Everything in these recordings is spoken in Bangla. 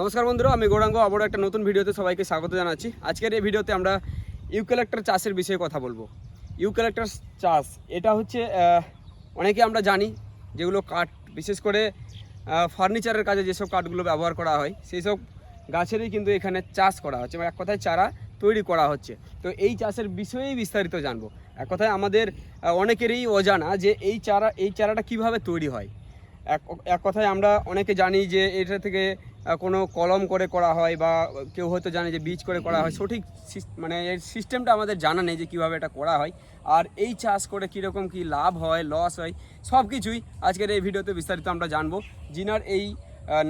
নমস্কার বন্ধুরা, আমি গৌরাঙ্গ। আবারও একটা নতুন ভিডিওতে সবাইকে স্বাগত জানাচ্ছি। আজকের এই ভিডিওতে আমরা ইউক্যালেক্টার চাষের বিষয়ে কথা বলব। ইউক্যালেক্টার চাষ, এটা হচ্ছে অনেকে আমরা জানি যেগুলো কাঠ, বিশেষ করে ফার্নিচারের কাজে যেসব কাঠগুলো ব্যবহার করা হয় সেই সব গাছেরই কিন্তু এখানে চাষ করা হচ্ছে মানে এক কথায় চারা তৈরি করা হচ্ছে। তো এই চাষের বিষয়েই বিস্তারিত জানব। এক কথায় আমাদের অনেকেরই অজানা যে এই চারা, এই চারাটা কীভাবে তৈরি হয়। এক এক কথায় আমরা অনেকে জানি যে এটা থেকে কোনো কলম করে করা হয় বা কেউ হয়তো জানে যে বীজ করে করা হয়, সঠিক মানে এর সিস্টেমটা আমাদের জানা নেই যে কীভাবে এটা করা হয়। আর এই চাষ করে কীরকম কী লাভ হয় লস হয় সব কিছুই আজকের এই ভিডিওতে বিস্তারিত আমরা জানব। জিনার এই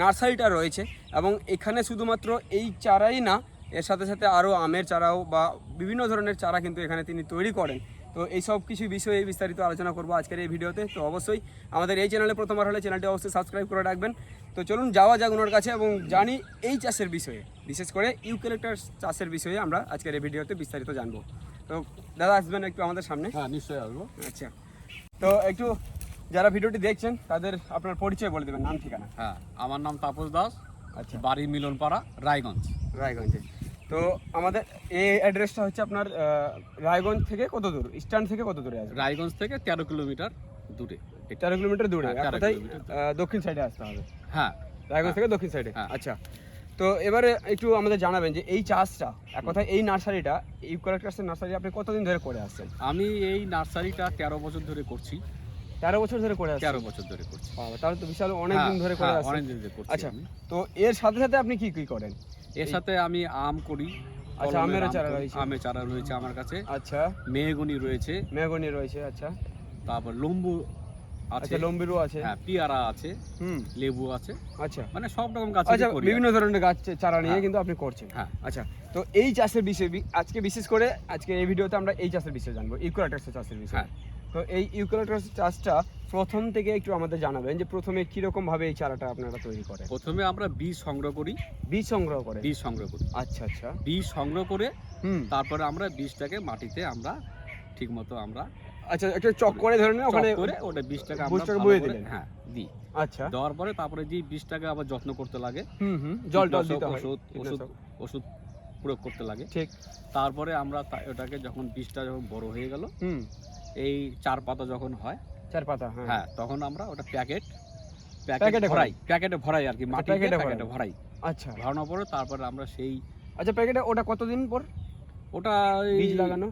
নার্সারিটা রয়েছে এবং এখানে শুধুমাত্র এই চারাই না, এর সাথে সাথে আরও আমের চারাও বা বিভিন্ন ধরনের চারা কিন্তু এখানে তিনি তৈরি করেন। তো এই সব কিছু বিষয়ে বিস্তারিত আলোচনা করব আজকের এই ভিডিওতে। তো অবশ্যই আমাদের এই চ্যানেলে প্রথমবার হলে চ্যানেলটি অবশ্যই সাবস্ক্রাইব করে রাখবেন। তো চলুন যাওয়া যাক ওনার কাছে এবং জানি এই চাষের বিষয়ে বিশেষ করে ইউক্যালেক্টার চাষের বিষয়ে আমরা আজকের এই ভিডিওতে বিস্তারিত জানব। তো দাদা আসবেন একটু আমাদের সামনে? হ্যাঁ নিশ্চয়ই আসব। আচ্ছা। তো একটু যারা ভিডিওটি দেখছেন তাদের আপনার পরিচয় বলে দেবেন নাম ঠিকানা। হ্যাঁ আমার নাম তাপস দাস। আচ্ছা। বাড়ি মিলনপাড়া রায়গঞ্জ। রায়গঞ্জে। তো আমাদের এই অ্যাড্রেসটা হচ্ছে আপনার রায়গঞ্জ থেকে কত দূর? স্ট্যান্ড থেকে কত দূরে আসবে? রায়গঞ্জ থেকে তেরো কিলোমিটার দূরে। তেরো কিলোমিটার দূরে। হ্যাঁ, কথায় দক্ষিণ সাইডে আসতে হবে। হ্যাঁ। রায়গঞ্জ থেকে দক্ষিণ সাইডে হ্যাঁ। আচ্ছা। তো এবারে একটু আমাদের জানাবেন যে এই চাষটা এক কথায় এই নার্সারিটা ইউক্যালেক্টাসের নার্সারি আপনি কতদিন ধরে করে আসছেন? আমি এই নার্সারিটা তেরো বছর ধরে করছি। তেরো বছর ধরে করে তেরো বছর ধরে করছি। তাহলে তো বিশাল অনেক দিন হ্যাঁ, ধরে করে অনেক দিন ধরে করছি আচ্ছা তো এর সাথে সাথে আপনি কি কি করেন? এর সাথে আমি আম করি আচ্ছা, কলমের আমেরও আম চারা রয়েছে। আমের চারা রয়েছে আমার কাছে। আচ্ছা। মেহগুনি রয়েছে। মেগনি রয়েছে আচ্ছা। তারপর লম্বু আচ্ছা লম্বিরু আছে। হ্যাঁ পিয়ারা আছে। হুম। লেবু আছে। আচ্ছা। মানে সব রকম গাছ আচ্ছা বিভিন্ন ধরনের গাছ চারা নিয়ে হ্যাঁ। কিন্তু আপনি করছেন। হ্যাঁ। আচ্ছা তো এই চাষের বিষয়ে আজকে বিশেষ করে আজকে এই ভিডিওতে আমরা এই চাষের বিষয়ে জানব ইউক্যালেক্টাসের চাষের বিষয়ে। হ্যাঁ। তো এই ইউক্যালেক্টাস চাষটা প্রথম থেকে একটু আমাদের জানাবেন যে প্রথমে কীরকম ভাবে এই চারাটা আপনারা তৈরি করেন প্রথমে আমরা বীজ সংগ্রহ করি। বীজ সংগ্রহ করেন বীজ সংগ্রহ করি। আচ্ছা আচ্ছা। বীজ সংগ্রহ করে হুম। তারপরে আমরা বীজটাকে মাটিতে আমরা ঠিক মতো আমরা আচ্ছা একটা চক করে ধরে নিয়ে ওখানে করে ওটা বীজটাকে আমরা বীজটাকে বয়ে দিলেন। হ্যাঁ দিই। আচ্ছা। দেওয়ার পরে তারপরে যে বীজটাকে আবার যত্ন করতে লাগে হুম হুম জল টল দিতে হয় ওষুধ ওষুধ ওষুধ প্রয়োগ করতে লাগে। ঠিক। তারপরে আমরা ওটাকে যখন বীজটা যখন বড় হয়ে গেল এই চার পাতা যখন হয় চার পাতা হ্যাঁ। হ্যাঁ তখন আমরা ওটা প্যাকেট প্যাকেটে ভরাই। প্যাকেটে ভরাই আর কি মাটিতে প্যাকেটে প্যাকেটে ভরাই। আচ্ছা। ভরানোর পরে তারপরে আমরা সেই আচ্ছা প্যাকেটে ওটা কতদিন পর? ওটা বীজ লাগানো?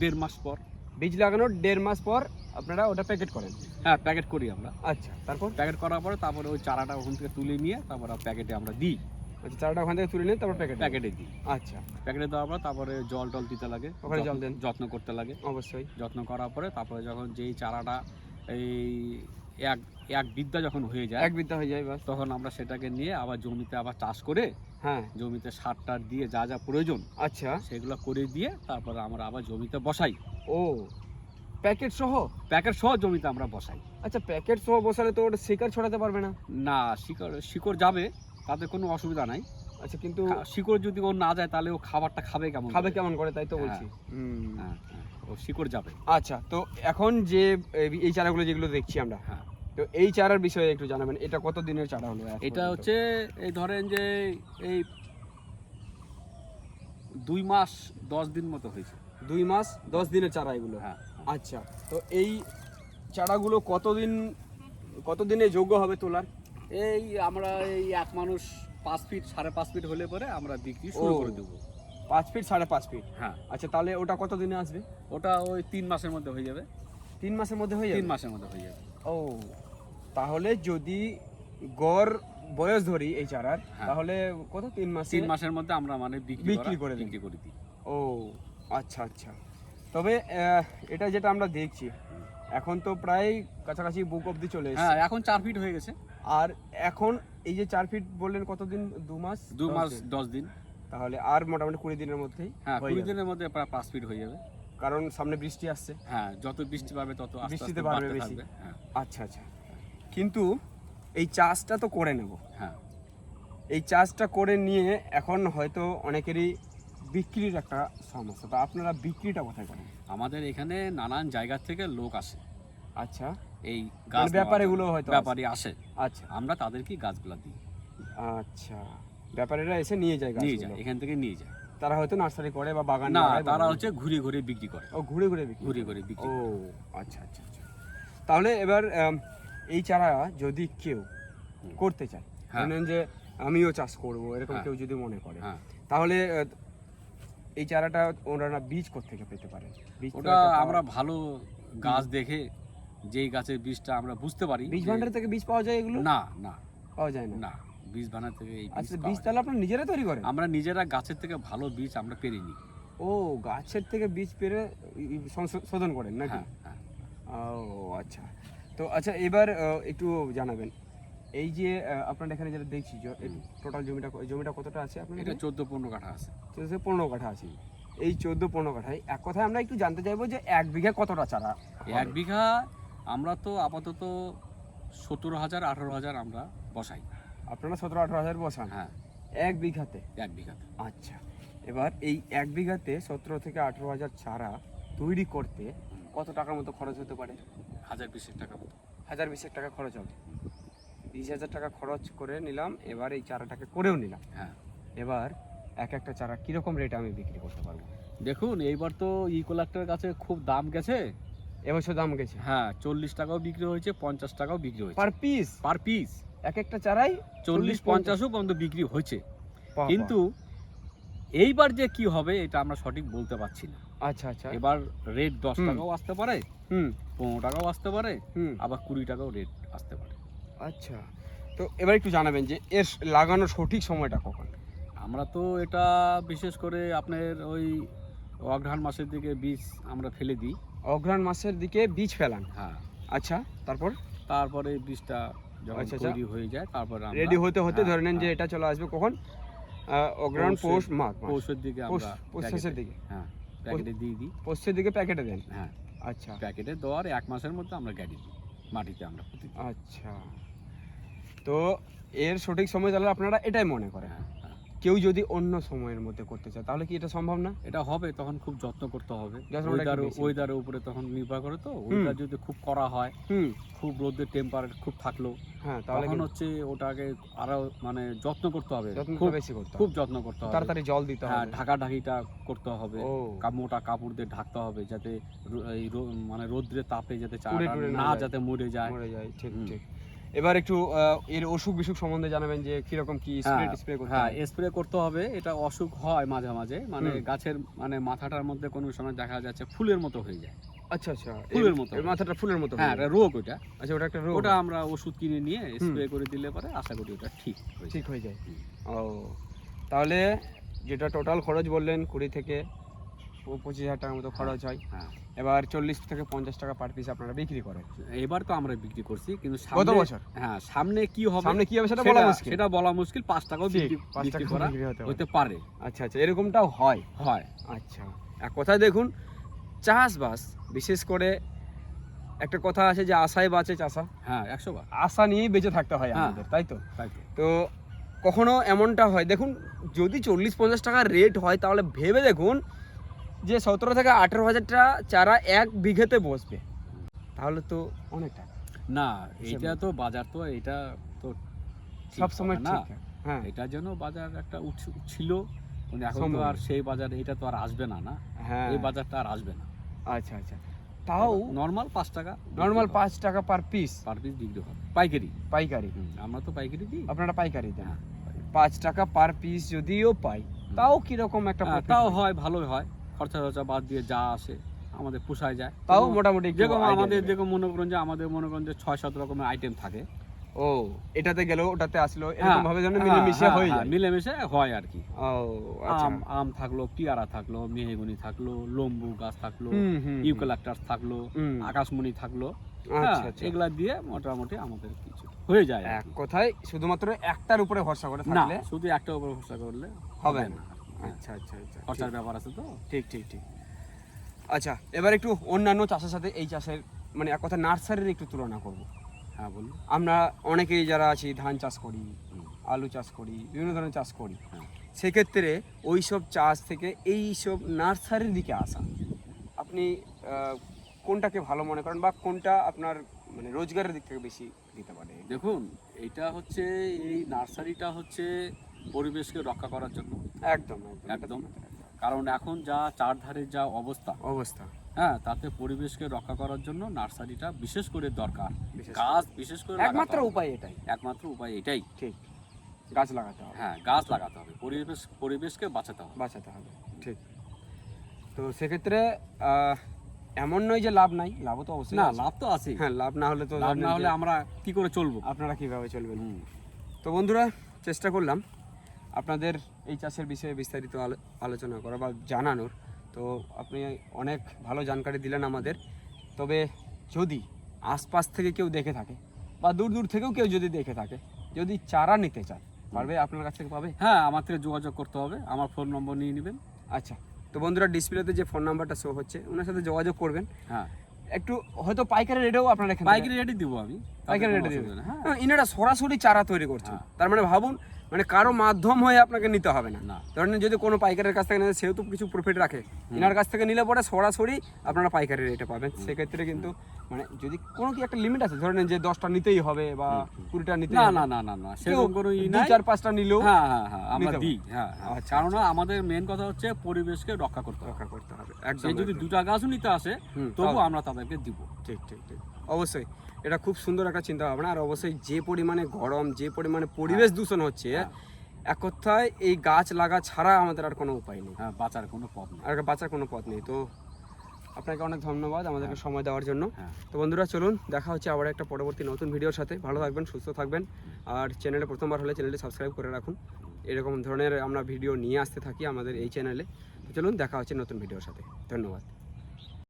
দেড় মাস পর। বীজ লাগানোর দেড় মাস পর আপনারা ওটা প্যাকেট করেন? হ্যাঁ প্যাকেট করি আমরা। আচ্ছা তারপর? প্যাকেট করার পরে তারপরে ওই চারাটা ওখান থেকে তুলে নিয়ে তারপরে প্যাকেটে আমরা দিই। আচ্ছা চারাটা ওখান থেকে তুলে নিন তারপর প্যাকেট প্যাকেটে দিই? আচ্ছা। প্যাকেটে দেওয়ার পর তারপরে জল টল দিতে লাগে। ওখানে জল দেন। যত্ন করতে লাগে। অবশ্যই। যত্ন করার পরে তারপরে যখন যেই চারাটা এই এক এক বিদ্যা যখন হয়ে যায় এক বিদ্যা হয়ে যায় বাস। তখন আমরা সেটাকে নিয়ে আবার জমিতে আবার চাষ করে হ্যাঁ। জমিতে সার টার দিয়ে যা যা প্রয়োজন আচ্ছা। সেগুলো করে দিয়ে তারপরে আমরা আবার জমিতে বসাই। ও প্যাকেট সহ? প্যাকেট সহ জমিতে আমরা বসাই। আচ্ছা প্যাকেট সহ বসালে তো ওটা শিকার ছড়াতে পারবে না। না শিকড় শিকড় যাবে তাতে কোনো অসুবিধা নাই। আচ্ছা কিন্তু শিকড় যদি ও না যায় তাহলে ও খাবারটা খাবে কেমন খাবে কেমন করে তাই তো হ্যাঁ। বলছি। হ্যাঁ, হ্যাঁ, ও শিকড় যাবে। আচ্ছা তো এখন যে এই- চারাগুলো যেগুলো দেখছি আমরা হ্যাঁ। তো এই চারার বিষয়ে একটু জানাবেন এটা কত দিনের চারা হলো? এটা হচ্ছে এই ধরেন যে এই দুই মাস দশ দিন মতো হয়েছে। দুই মাস দশ দিনের চারা এগুলো? হ্যাঁ। আচ্ছা তো এই চারাগুলো কতদিন কতদিনে যোগ্য হবে তোলার? এই আমরা এই এক মানুষ পাঁচ ফিট সাড়ে পাঁচ ফিট হলে পরে আমরা বিক্রি শুরু করে দেবো। পাঁচ ফিট সাড়ে পাঁচ ফিট হ্যাঁ। আচ্ছা তাহলে ওটা কত দিনে আসবে? ওটা ওই তিন মাসের মধ্যে হয়ে যাবে। তিন মাসের মধ্যে হয়ে যাবে? তিন মাসের মধ্যে হয়ে যাবে। ও তাহলে যদি গড় বয়স ধরি এই চারার হ্যাঁ। তাহলে কত? তিন মাস? তিন মাসের মধ্যে আমরা মানে বিক্রি বিক্রি করে বিক্রি করে দিই। ও আচ্ছা আচ্ছা। তবে এটা যেটা আমরা দেখছি এখন তো প্রায় কাছাকাছি বুক অবধি চলে এসেছে। হ্যাঁ এখন চার ফিট হয়ে গেছে। আর এখন এই যে চার ফিট বললেন কতদিন? দু মাস? দু মাস। দশ দিন। তাহলে আর মোটামুটি কুড়ি দিনের মধ্যেই হ্যাঁ কুড়ি দিনের মধ্যে প্রায় পাঁচ ফিট হয়ে যাবে। কারণ সামনে বৃষ্টি আসছে। হ্যাঁ যত বৃষ্টি পাবে তত বৃষ্টিতে বাড়বে বেশি। হ্যাঁ। আচ্ছা আচ্ছা। কিন্তু এই চাষটা তো করে নেব। হ্যাঁ। এই চাষটা করে নিয়ে এখন হয়তো অনেকেরই বিক্রির একটা সমস্যা তো আপনারা বিক্রিটা কোথায় করেন? আমাদের এখানে নানান জায়গা থেকে লোক আসে। আচ্ছা। এই মানে গাছ ব্যাপারে নেওয়ার হয়তো ব্যাপারী আসে। আচ্ছা। আমরা তাদেরকে গাছগুলা দিই। আচ্ছা। ব্যাপারীরা এসে নিয়ে যায় নিয়ে যায় এখান থেকে নিয়ে যায়। তারা হয়তো নার্সারি করে বা বাগান না তারা হচ্ছে ঘুরে ঘুরে বিক্রি করে। ও ঘুরে ঘুরে বিক্রি ঘুরে ঘুরে বিক্রি ও আচ্ছা আচ্ছা আচ্ছা। তাহলে এবার এই চারা যদি কেউ করতে চায়। ধরেন যে আমিও চাষ করব এরকম হ্যাঁ। কেউ যদি মনে করে হ্যাঁ। তাহলে এই চারাটা ওনারা বীজ থেকে পেতে পারে? ওটা আমরা ভালো গাছ দেখে যেই গাছের বীজটা আমরা বুঝতে পারি বীজ ভান্ডার থেকে বীজ পাওয়া যায় এগুলো? না না। পাওয়া যায় না? না বীজ ভান্ডার থেকে এই আচ্ছা বীজ তাহলে আপনারা নিজেরা তৈরি করেন? আমরা নিজেরা গাছের থেকে ভালো বীজ আমরা পেরে নিই। ও গাছের থেকে বীজ পেরে সংশোধন করেন নাকি? হ্যাঁ হ্যাঁ। ও আচ্ছা। তো আচ্ছা এবার একটু জানাবেন। এই যে আপনার এখানে যেটা দেখছি টোটাল জমিটা জমিটা কতটা আছে আপনার এটা চোদ্দ পনেরো কাঠা আছে। চোদ্দ পনেরো কাঠা আছে। এই চোদ্দ পনেরো কাঠায় এক কথায় আমরা একটু জানতে চাইব যে এক বিঘা কতটা চারা এক বিঘা আমরা তো আপাতত সতেরো হাজার আঠারো হাজার আমরা বসাই। আপনারা সতেরো আঠারো হাজার বসান? হ্যাঁ। এক বিঘাতে? এক বিঘাতে। আচ্ছা। এবার এই এক বিঘাতে সতেরো থেকে আঠারো হাজার চারা তৈরি করতে কত টাকার মতো খরচ হতে পারে? হাজার বিশের টাকা। মতো হাজার বিশেক টাকা খরচ হবে। বিশ হাজার টাকা খরচ করে নিলাম এবার এই চারাটাকে করেও নিলাম। হ্যাঁ। এবার এক একটা চারা কীরকম রেটে আমি বিক্রি করতে পারব? দেখুন এইবার তো ইকোলাক্টের কাছে খুব দাম গেছে। এবছর দাম গেছে? হ্যাঁ চল্লিশ টাকাও বিক্রি হয়েছে পঞ্চাশ টাকাও বিক্রি হয়েছে। পার পিস পার পিস এক একটা চারাই চল্লিশ পঞ্চাশও পর্যন্ত বিক্রি হয়েছে। কিন্তু এইবার যে কি হবে এটা আমরা সঠিক বলতে পারছি না। আচ্ছা আচ্ছা। এবার রেট দশ টাকাও আসতে পারে হুম। পনেরো টাকাও আসতে পারে হুম। আবার কুড়ি টাকাও রেট আসতে পারে। আচ্ছা। তো এবার একটু জানাবেন যে এর লাগানোর সঠিক সময়টা কখন? আমরা তো এটা বিশেষ করে আপনার ওই অঘ্রাণ মাসের দিকে বীজ আমরা ফেলে দিই। অঘ্রাণ মাসের দিকে বীজ ফেলান? হ্যাঁ। আচ্ছা তারপর? তারপরে বীজটা যখন আচ্ছা, আচ্ছা। তৈরি হয়ে যায় তারপরে রেডি হতে হতে হ্যাঁ, ধরে নেন যে হ্যাঁ, এটা চলে আসবে কখন? পৌষের- পৌষ মাঘ মাস। পৌষের দিকে আমরা পৌষ প্যাকেটে- দিকে। হ্যাঁ প্যাকেটে দিয়ে দিই। পৌষের দিকে প্যাকেটে দেন? হ্যাঁ। আচ্ছা। প্যাকেটে দেওয়ার এক মাসের মধ্যে আমরা গাড়ি দিই মাটিতে আমরা আচ্ছা। তো এর সঠিক সময় তাহলে আপনারা এটাই মনে করেন। হ্যাঁ, হ্যাঁ। কেউ যদি অন্য সময়ের মধ্যে করতে চায় তাহলে কি এটা সম্ভব না? এটা হবে তখন খুব যত্ন করতে হবে। ওয়েদারের উপরে তখন নির্ভর করে তো। ওয়েদার যদি খুব করা হয় খুব রোদের টেম্পারেচার খুব থাকল হ্যাঁ তাহলে তখন হচ্ছে ওটাকে আরও মানে যত্ন করতে হবে। খুব বেশি করতে খুব যত্ন করতে হবে। তাড়াতাড়ি জল দিতে হ্যাঁ হবে। ঢাকা ঢাকিটা করতে হবে। মোটা কাপড় দিয়ে ঢাকতে হবে যাতে এই মানে রোদ্রের তাপে যাতে না যাতে মরে যায়। মরে যায় ঠিক ঠিক। এবার একটু এর অসুখ বিসুখ সম্বন্ধে জানাবেন যে কীরকম কি স্প্রে হ্যাঁ, স্প্রে করতে হ্যাঁ স্প্রে করতে হবে এটা অসুখ হয় মাঝে মাঝে মানে গাছের মানে মাথাটার মধ্যে কোনো সময় দেখা যাচ্ছে ফুলের মতো হয়ে যায়। আচ্ছা আচ্ছা ফুলের মতো। মাথাটা ফুলের মতো হ্যাঁ এটা রোগ ওটা। আচ্ছা ওটা একটা রোগ। ওটা আমরা ওষুধ কিনে নিয়ে স্প্রে করে দিলে পরে আশা করি ওটা ঠিক ঠিক হয়ে যায়। ও তাহলে যেটা টোটাল খরচ বললেন কুড়ি থেকে পঁচিশ হাজার টাকার মতো খরচ হয়। হ্যাঁ। এবার চল্লিশ থেকে পঞ্চাশ টাকা পার পিস আপনারা বিক্রি করেন। এবার তো আমরা বিক্রি করছি কিন্তু গত বছর? হ্যাঁ সামনে কি হবে? সামনে কি হবে সেটা বলা মুশকিল। সেটা বলা মুশকিল পাঁচ টাকাও বিক্রি পাঁচ টাকা করা বিক্রি হতে পারে। আচ্ছা আচ্ছা এরকমটাও হয়? হয়। আচ্ছা। এক কথায় দেখুন চাষবাস বিশেষ করে একটা কথা আছে যে আশায় বাঁচে চাষা। হ্যাঁ একশো বার। আশা নিয়েই বেঁচে থাকতে হয় হ্যাঁ। আমাদের তাই তো? তাই তো। তো কখনো এমনটা হয়? দেখুন যদি চল্লিশ পঞ্চাশ টাকা রেট হয় তাহলে ভেবে দেখুন যে সতেরো থেকে আঠেরো হাজারটা চারা এক বিঘেতে বসবে। তাহলে তো অনেক টাকা। না এটা তো বাজার তো এটা তো সব সময় না। হ্যাঁ। এটার জন্য বাজার একটা ছিল এখন তো আর সেই বাজার এটা তো আর আসবে না না? হ্যাঁ। এই বাজারটা আর আসবে না। আচ্ছা আচ্ছা। তাও নর্মাল পাঁচ টাকা নর্মাল পাঁচ টাকা পার পিস পার পিস বিক্রি হবে। পাইকারি? পাইকারি। আমরা তো পাইকারি দিই। আপনারা পাইকারি দেন। হ্যাঁ, পাঁচ টাকা পার পিস যদিও পাই তাও কীরকম একটা হ্যাঁ, তাও? হয় ভালোই হয়। খরচা টরচা বাদ দিয়ে যা আসে আমাদের পোষায় যায়। তাও মোটামুটি যেরকম আমাদের যেরকম মনে করুন যে আমাদের মনে করুন যে ছয় সাত রকমের আইটেম থাকে। ও এটাতে গেল ওটাতে আসলো হ্যাঁ, এরকম ভাবে যেন হ্যাঁ, মিলেমিশে হ্যাঁ, হয়ে যায়। মিলেমিশে হয় আর কি। ও আচ্ছা। আম আম থাকল পিয়ারা থাকল মেহগুনি থাকল লম্বু গাছ থাকল হুম থাকল। আকাশমণি থাকল আচ্ছা আচ্ছা। এগুলা দিয়ে মোটামুটি আমাদের কিছু হয়ে যায় এক কথায় শুধুমাত্র একটার উপরে ভরসা করে থাকলে শুধু একটার উপরে ভরসা করলে হবে না। আচ্ছা আচ্ছা আচ্ছা। খরচার ব্যাপার আছে তো ঠিক ঠিক ঠিক। আচ্ছা এবার একটু অন্যান্য চাষের সাথে এই চাষের মানে এক কথা নার্সারির একটু তুলনা করব। হ্যাঁ বলুন। আমরা অনেকেই যারা আছি ধান চাষ করি আলু চাষ করি বিভিন্ন ধরনের চাষ করি। হ্যাঁ। সেক্ষেত্রে ওই সব চাষ থেকে এই সব নার্সারির দিকে আসা। আপনি কোনটাকে ভালো মনে করেন বা কোনটা আপনার মানে রোজগারের দিক থেকে বেশি দিতে পারে? দেখুন এটা হচ্ছে এই নার্সারিটা হচ্ছে পরিবেশকে রক্ষা করার জন্য। একদম একদম। কারণ এখন যা চারধারের যা অবস্থা অবস্থা। হ্যাঁ তাতে পরিবেশকে রক্ষা করার জন্য নার্সারিটা বিশেষ করে দরকার। গাছ বিশেষ করে একমাত্র উপায় এটাই। একমাত্র উপায় এটাই। ঠিক। গাছ লাগাতে হবে। হ্যাঁ গাছ লাগাতে হবে। পরিবেশ পরিবেশকে বাঁচাতে হবে। বাঁচাতে হবে। ঠিক। তো সেক্ষেত্রে আহ, এমন নয় যে লাভ নাই। লাভ তো অবশ্যই না লাভ তো আছেই। হ্যাঁ লাভ না হলে তো লাভ না হলে আমরা কি করে চলবো? আপনারা কীভাবে চলবেন? তো বন্ধুরা চেষ্টা করলাম। আপনাদের এই চাষের বিষয়ে বিস্তারিত আলো- আলোচনা করা বা জানানোর। তো আপনি অনেক ভালো জানকারি দিলেন আমাদের। তবে যদি আশপাশ থেকে কেউ দেখে থাকে বা দূর দূর থেকেও কেউ যদি দেখে থাকে যদি চারা নিতে চায় পারবে আপনার কাছ থেকে পাবে? হ্যাঁ আমার থেকে যোগাযোগ করতে হবে। আমার ফোন নম্বর নিয়ে নেবেন। আচ্ছা তো বন্ধুরা ডিসপ্লেতে যে ফোন নাম্বারটা শো হচ্ছে ওনার সাথে যোগাযোগ করবেন। হ্যাঁ। একটু হয়তো পাইকারি রেটেও আপনার এখানে পাইকারি রেটে দিব আমি। পাইকারি রেটে দেবেন হ্যাঁ। ইনারা সরাসরি চারা তৈরি করছেন। হ্যাঁ। তার মানে ভাবুন মানে কারও মাধ্যম হয়ে আপনাকে নিতে হবে না। ধরেন যদি কোনো পাইকারের কাছ থেকে নেন সেও তো কিছু প্রফিট রাখে। ইনার কাছ থেকে নিলে পরে সরাসরি আপনারা পাইকারি রেটে পাবেন। সেক্ষেত্রে কিন্তু মানে যদি কোনো কি একটা লিমিট আছে ধরেন যে দশটা নিতেই হবে বা কুড়িটা নিতে না না না না না। সেরকম কোনো চার পাঁচটা নিলেও হ্যাঁ হ্যাঁ হ্যাঁ আমরা দিই হ্যাঁ হ্যাঁ। আচ্ছা, কারণ আমাদের মেন কথা হচ্ছে পরিবেশকে রক্ষা করতে রক্ষা করতে হবে। একদম যদি দুটা গাছও নিতে আসে তবু আমরা তাদেরকে দিব। ঠিক ঠিক ঠিক। অবশ্যই। এটা খুব সুন্দর একটা চিন্তা ভাবনা। আর অবশ্যই যে পরিমাণে গরম যে পরিমাণে পরিবেশ দূষণ হচ্ছে হ্যাঁ। এক কথায় এই গাছ লাগা ছাড়া আমাদের আর কোনো উপায় নেই। হ্যাঁ বাঁচার কোনো পথ নেই। আর বাঁচার কোনো পথ নেই। তো আপনাকে অনেক ধন্যবাদ আমাদেরকে সময় দেওয়ার জন্য। হ্যাঁ। তো বন্ধুরা চলুন দেখা হচ্ছে আবার একটা পরবর্তী নতুন ভিডিওর সাথে। ভালো থাকবেন সুস্থ থাকবেন। আর চ্যানেলে প্রথমবার হলে চ্যানেলটি সাবস্ক্রাইব করে রাখুন। এরকম ধরনের আমরা ভিডিও নিয়ে আসতে থাকি আমাদের এই চ্যানেলে। চলুন দেখা হচ্ছে নতুন ভিডিওর সাথে। ধন্যবাদ।